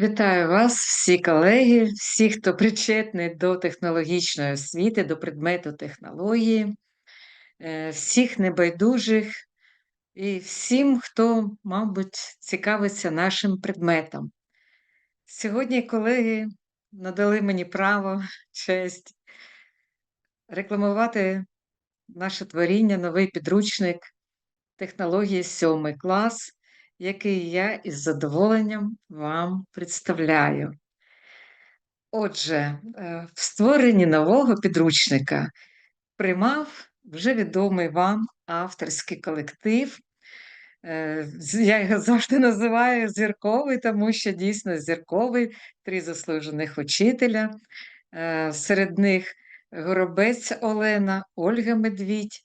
Вітаю вас, всі колеги, всі, хто причетний до технологічної освіти, до предмету технології, е, всіх небайдужих і всім, хто, мабуть, цікавиться нашим предметом. Сьогодні колеги надали мені право, честь рекламувати наше творіння, новий підручник технології 7 клас який я із задоволенням вам представляю. Отже, е, в створенні нового підручника приймав вже відомий вам авторський колектив. Е, я його завжди називаю зірковий, тому що дійсно зірковий, три заслужених учителя. Е, серед них Горобець Олена, Ольга Медвідь,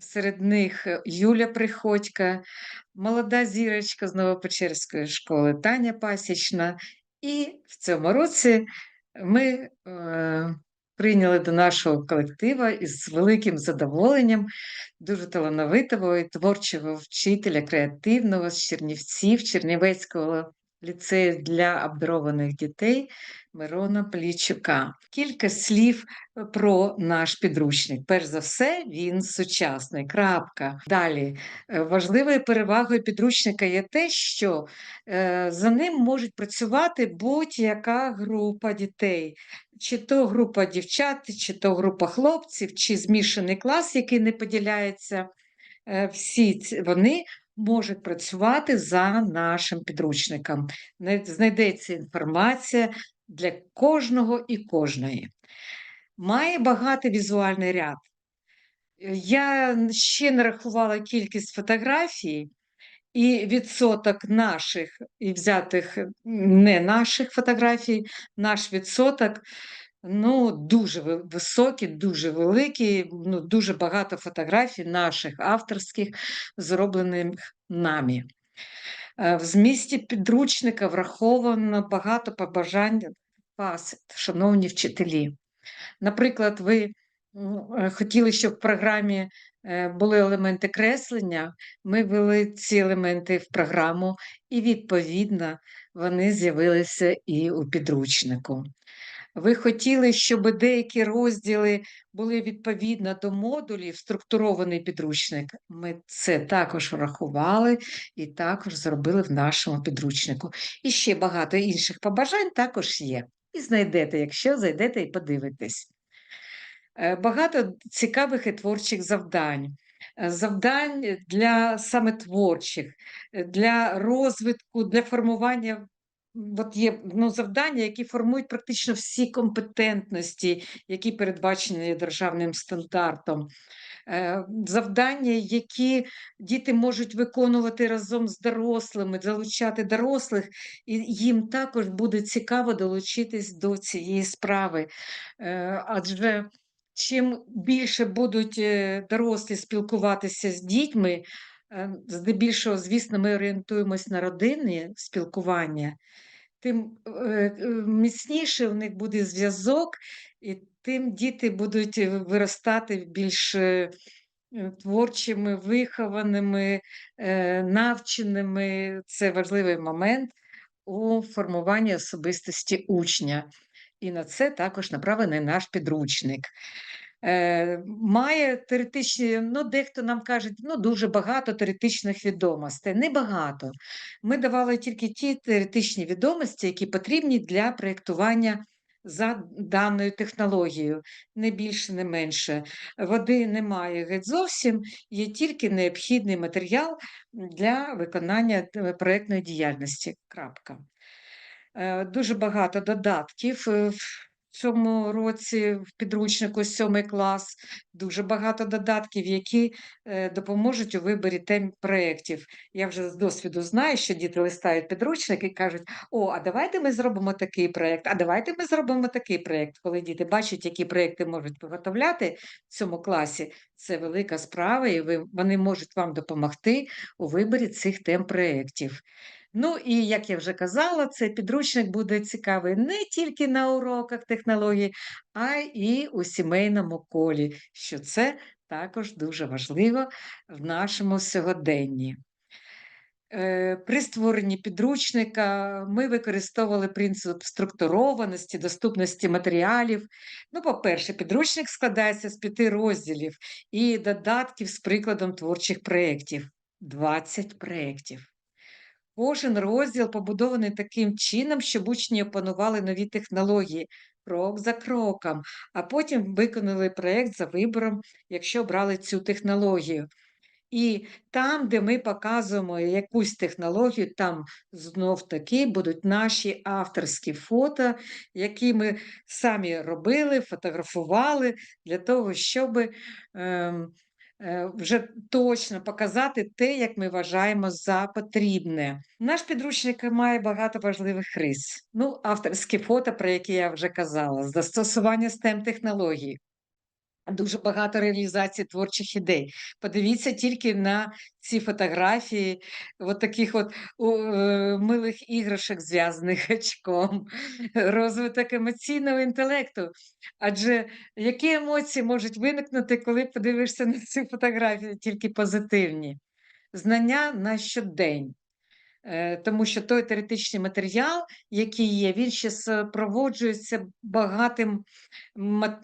серед них Юля Приходька, молода зірочка з Новопечерської школи Таня Пасічна. І в цьому році ми е, прийняли до нашого колектива із великим задоволенням дуже талановитого і творчого вчителя, креативного з Чернівців, Чернівецького ліцею для обдарованих дітей Мирона Плічука. Кілька слів е, про наш підручник. Перш за все, він сучасний. Крапка. Далі е, важливою перевагою підручника є те, що е, за ним можуть працювати будь-яка група дітей, чи то група дівчат, чи то група хлопців, чи змішаний клас, який не поділяється. Всі вони можуть працювати за нашим підручником. Знайдеться інформація для кожного і кожної. Має багатий візуальний ряд. Я ще не рахувала кількість фотографій і відсоток наших і взятих не наших фотографій, наш відсоток ну, дуже високий, дуже великий, ну, дуже багато фотографій наших авторських, зроблених нами. Е, в змісті підручника враховано багато побажань вас, шановні вчителі. Наприклад, ви е, хотіли, щоб в програмі е, були елементи креслення, ми ввели ці елементи в програму, і, відповідно, вони з'явилися і у підручнику. Ви хотіли, щоб деякі розділи були відповідно до модулів, структурований підручник. Ми це також врахували і також зробили в нашому підручнику. І ще багато інших побажань також є. І знайдете, якщо зайдете і подивитесь. Е, багато цікавих і творчих завдань. Е, завдань для саме творчих, е, для розвитку, для формування От є ну, завдання, які формують практично всі компетентності, які передбачені державним стандартом. Е, завдання, які діти можуть виконувати разом з дорослими, залучати дорослих, і їм також буде цікаво долучитись до цієї справи. Е, адже чим більше будуть е, дорослі спілкуватися з дітьми, здебільшого, звісно, ми орієнтуємось на родинне спілкування тим е, е, міцніше в них буде зв'язок, і тим діти будуть виростати більш е, творчими, вихованими, навченими. Це важливий момент у формуванні особистості учня. І на це також направлений наш підручник. Е, Має теоретичні, ну, дехто нам каже, ну, дуже багато теоретичних відомостей. Небагато. Ми давали тільки ті теоретичні відомості, які потрібні для проєктування за даною технологією, не більше, не менше. Води немає геть зовсім, є тільки необхідний матеріал для виконання е, проєктної діяльності. Крапка. Е, дуже багато додатків. Цьому році в підручнику сьомий клас дуже багато додатків, які е, допоможуть у виборі тем проєктів. Я вже з досвіду знаю, що діти листають підручник і кажуть: О, а давайте ми зробимо такий проєкт, а давайте ми зробимо такий проєкт. Коли діти бачать, які проєкти можуть виготовляти в цьому класі, це велика справа, і ви, вони можуть вам допомогти у виборі цих тем проєктів. Ну і як я вже казала, цей підручник буде цікавий не тільки на уроках технологій, а й у сімейному колі, що це також дуже важливо в нашому сьогоденні. Е, при створенні підручника ми використовували принцип структурованості, доступності матеріалів. Ну, по-перше, підручник складається з п'яти розділів і додатків з прикладом творчих проєктів. 20 проєктів. Кожен розділ побудований таким чином, щоб учні опанували нові технології крок за кроком, а потім виконали проєкт за вибором, якщо брали цю технологію. І там, де ми показуємо якусь технологію, там знов-таки будуть наші авторські фото, які ми самі робили, фотографували для того, щоби, ем, е, вже точно показати те, як ми вважаємо за потрібне. Наш підручник має багато важливих рис. Ну, авторські фото, про які я вже казала, застосування STEM технологій. Дуже багато реалізацій творчих ідей. Подивіться тільки на ці фотографії от таких от у е, милих іграшок, зв'язаних гачком, розвиток емоційного інтелекту. Адже які емоції можуть виникнути, коли подивишся на цю фотографію, тільки позитивні? Знання на щодень. Е, тому що той теоретичний матеріал, який є, він ще супроводжується багатим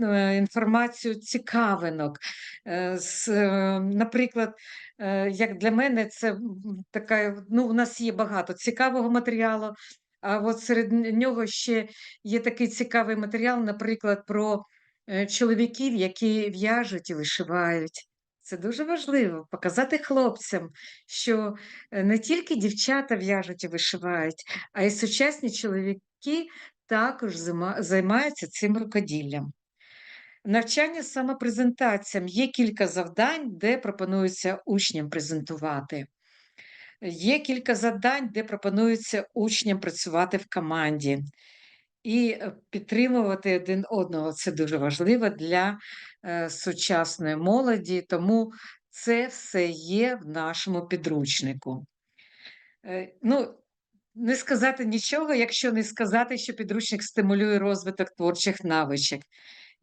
е, інформацією цікавинок. Е, наприклад, як для мене, це така, ну, у нас є багато цікавого матеріалу, а от серед нього ще є такий цікавий матеріал, наприклад, про чоловіків, які в'яжуть і вишивають. Це дуже важливо показати хлопцям, що е, не тільки дівчата в'яжуть і вишивають, а й сучасні чоловіки також займаються цим рукоділлям. Навчання самопрезентаціям є кілька завдань, де пропонується учням презентувати. Є кілька завдань, де пропонується учням працювати в команді. І е, підтримувати один одного це дуже важливо для е, сучасної молоді, тому це все є в нашому підручнику. Е, ну, не сказати нічого, якщо не сказати, що підручник стимулює розвиток творчих навичок.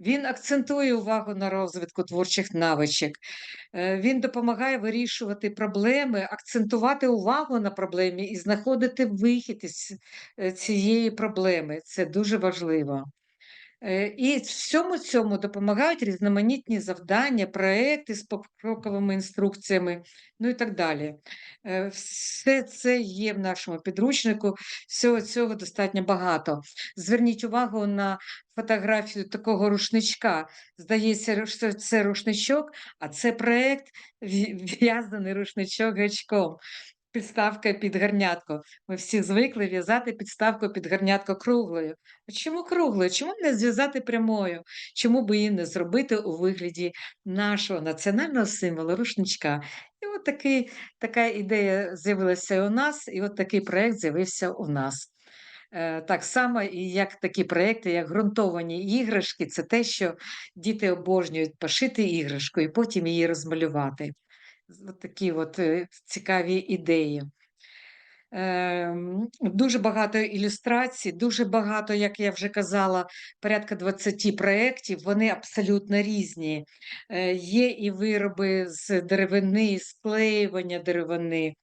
Він акцентує увагу на розвитку творчих навичок, е, він допомагає вирішувати проблеми, акцентувати увагу на проблемі і знаходити вихід із е, цієї проблеми. Це дуже важливо. І всьому цьому допомагають різноманітні завдання, проекти з покроковими інструкціями, ну і так далі. Е, все це є в нашому підручнику, всього цього достатньо багато. Зверніть увагу на фотографію такого рушничка. Здається, що це рушничок, а це проект в'язаний рушничок гачком підставка під гарнятко. Ми всі звикли в'язати підставку під гарнятко круглою. А чому круглою? Чому не зв'язати прямою? Чому би її не зробити у вигляді нашого національного символу рушничка? І от такий, така ідея з'явилася у нас, і от такий проєкт з'явився у нас. Е, так само, і як такі проекти, як ґрунтовані іграшки, це те, що діти обожнюють пошити іграшку і потім її розмалювати от такі от е, цікаві ідеї. Ем, дуже багато ілюстрацій, дуже багато, як я вже казала, порядка 20 проєктів, вони абсолютно різні. Е, є і вироби з деревини, склеювання деревини,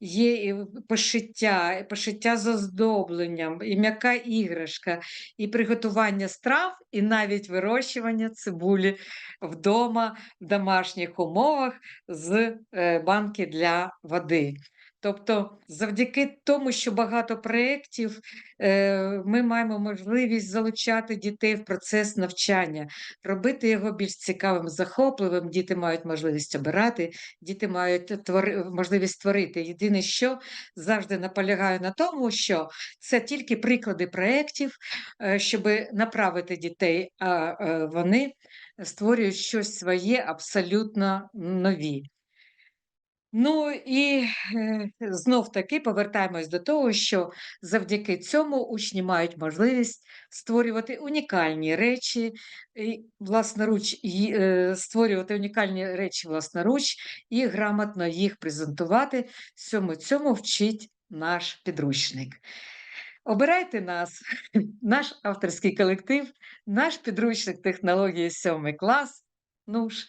є і пошиття, і пошиття з оздобленням, і м'яка іграшка, і приготування страв, і навіть вирощування цибулі вдома в домашніх умовах з е, банки для води. Тобто, завдяки тому, що багато проєктів, е, ми маємо можливість залучати дітей в процес навчання, робити його більш цікавим, захопливим. Діти мають можливість обирати, діти мають твори, можливість творити. Єдине, що завжди наполягаю на тому, що це тільки приклади проєктів, е, щоб направити дітей, а е, вони створюють щось своє абсолютно нові. Ну і е, знов таки повертаємось до того, що завдяки цьому учні мають можливість створювати унікальні речі, власноруч е, створювати унікальні речі власноруч і грамотно їх презентувати. Всьому цьому вчить наш підручник. Обирайте нас, наш авторський колектив, наш підручник технології 7 клас. Ну ж,